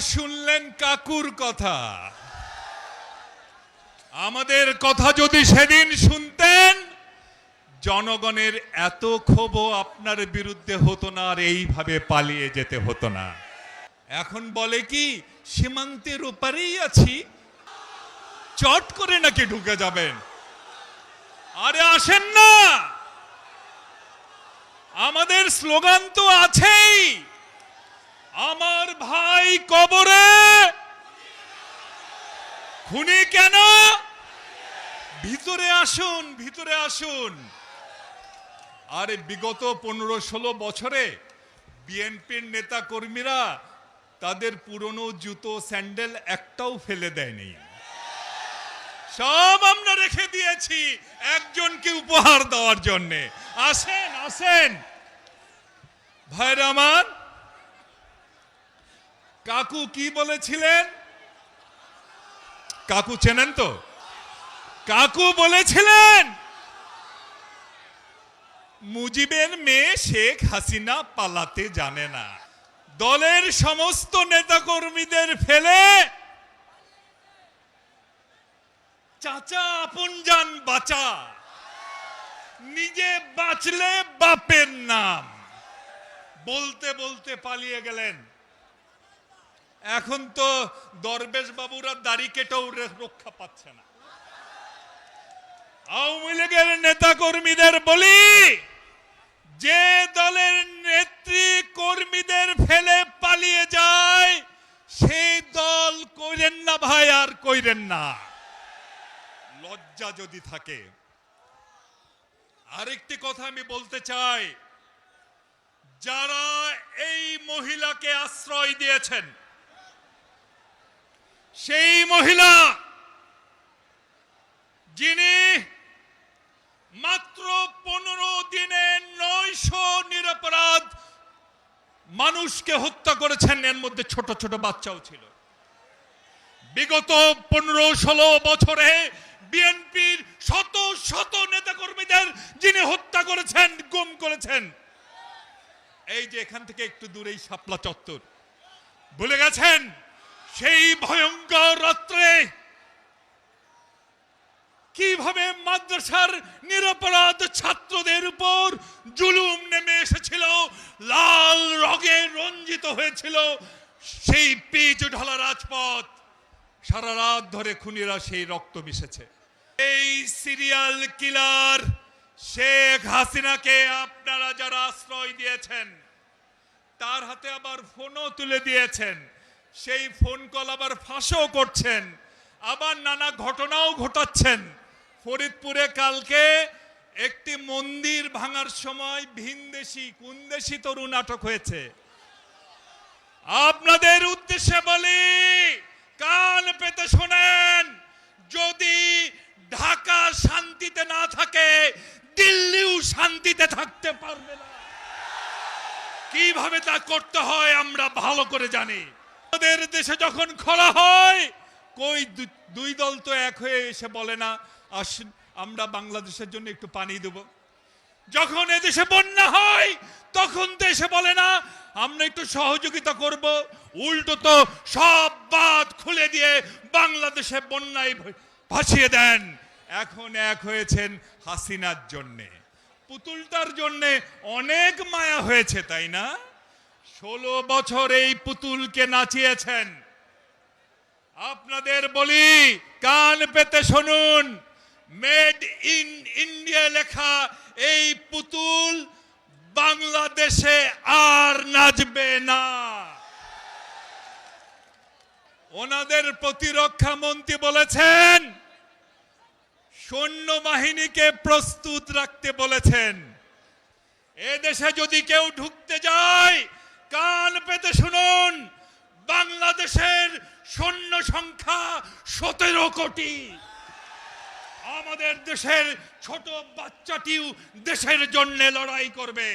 শুনলেন কাকুর কথা। আমাদের কথা যদি সেদিন শুনতেন, জনগণের এত ক্ষোভ আপনার বিরুদ্ধে হতো না আর এইভাবে পালিয়ে যেতে হতো না। এখন বলে কি, সীমান্তের ওপারেই আছি। চট করে নাকি ঢুকে যাবেন। আরে আসেন না। আমাদের স্লোগান তো আছেই। আমার ভাই কবরে। খুনি কেন? ভিতরে আসুন ভিতরে আসুন। আরে বিগত পনেরো ষোলো বছরে বিএনপির নেতা কর্মীরা তাদের পুরনো জুতো, স্যান্ডেল একটাও ফেলে দেয়নি। সব আমরা রেখে দিয়েছি একজনকে উপহার দেওয়ার জন্যে। আসেন আসেন। ভাইরা আমার কাকু কি বলেছিলেন? কাকু চেনেন তো? কাকু বলেছিলেন, মুজিবের মেয়ে শেখ হাসিনা পালাতে জানে না। দলের সমস্ত নেতাকর্মীদের ফেলে। চাচা, আপন যান বাঁচা। নিজে বাঁচলে বাপের নাম। বলতে বলতে পালিয়ে গেলেন। এখন তো দরবেশ বাবুরা দাড়ি কেটেও রক্ষা পাচ্ছে না। আওয়ামী লীগের নেতা কর্মীদের বলি, যে দলের নেত্রী কর্মীদের ফেলে পালিয়ে যায়, সেই দল কইরেন না ভাই, আর কইরেন না। লজ্জা যদি থাকে। আরেকটি কথা আমি বলতে চাই, যারা এই মহিলাকে আশ্রয় দিয়েছেন সেই মহিলা যিনি মাত্র পনেরো দিনে নয়শো নিরপরাধ মানুষকে হত্যা করেছেন, এর মধ্যে ছোট ছোট বাচ্চাও ছিল। বিগত পনেরো ষোলো বছরে বিএনপির শত শত নেতাকর্মীদের যিনি হত্যা করেছেন, গুম করেছেন। এই যে এখান থেকে একটু দূরেই শাপলা চত্বর। ভুলে গেছেন? সেই ভয়ঙ্কর রাত্রে কীভাবে মাদ্রাসার নিরপরাধ ছাত্রদের উপর জুলুম নেমে এসেছিল, লাল রঙে রঞ্জিত হয়েছিল, সেই পিচ ঢালা রাজপথ, সারা রাত ধরে খুনিরা সেই রক্ত মিশেছে। এই সিরিয়াল কিলার শেখ হাসিনাকে আপনারা যারা আশ্রয় দিয়েছেন, তার হাতে আবার ফোনও তুলে দিয়েছেন। সেই ফোন কল আবার ফাঁসও করছেন। আবার নানা ঘটনাও ঘটাচ্ছেন। ফরিদপুরে কালকে একটি মন্দির ভাঙার সময় ভিনদেশি কুনদেশি তরুণ আটক হয়েছে? আপনাদের উদ্দেশ্যে বলি, কান পেতে শোনেন, যদি ঢাকা শান্তিতে না থাকে, দিল্লিও শান্তিতে থাকতে পারবে না। কীভাবে তা করতে হয় আমরা ভালো করে জানি। আমাদের দেশে যখন খরা হয়, কই দুই দল তো এক হয়ে এসে বলে না, আসুন, আমরা বাংলাদেশের জন্য একটু পানি দেব। যখন এদেশে বন্যা হয়, তখন এসে বলে না, আমরা একটু সহযোগিতা করব। উল্টো তো সব বাদ খুলে দিয়ে বাংলাদেশে বন্যায় ভাসিয়ে দেন। এখন এক হয়েছেন হাসিনার জন্যে। পুতুলটার জন্যে অনেক মায়া হয়েছে, তাই না? ষোলো বছর এই পুতুলকে নাচিয়েছেন। আপনাদের বলি, কান পেতে শুনুন, মেড ইন ইন্ডিয়া লেখা এই পুতুল বাংলাদেশে আর নাচবে না। ওনাদের প্রতিরক্ষা মন্ত্রী বলেছেন সৈন্য বাহিনীকে প্রস্তুত রাখতে বলেছেন। এদেশে যদি কেউ ঢুকতে যায় কান পেতে শুনুন, বাংলাদেশের সৈন্য সংখ্যা সতেরো কোটি। আমাদের দেশের ছোট বাচ্চাটিও দেশের জন্য লড়াই করবে।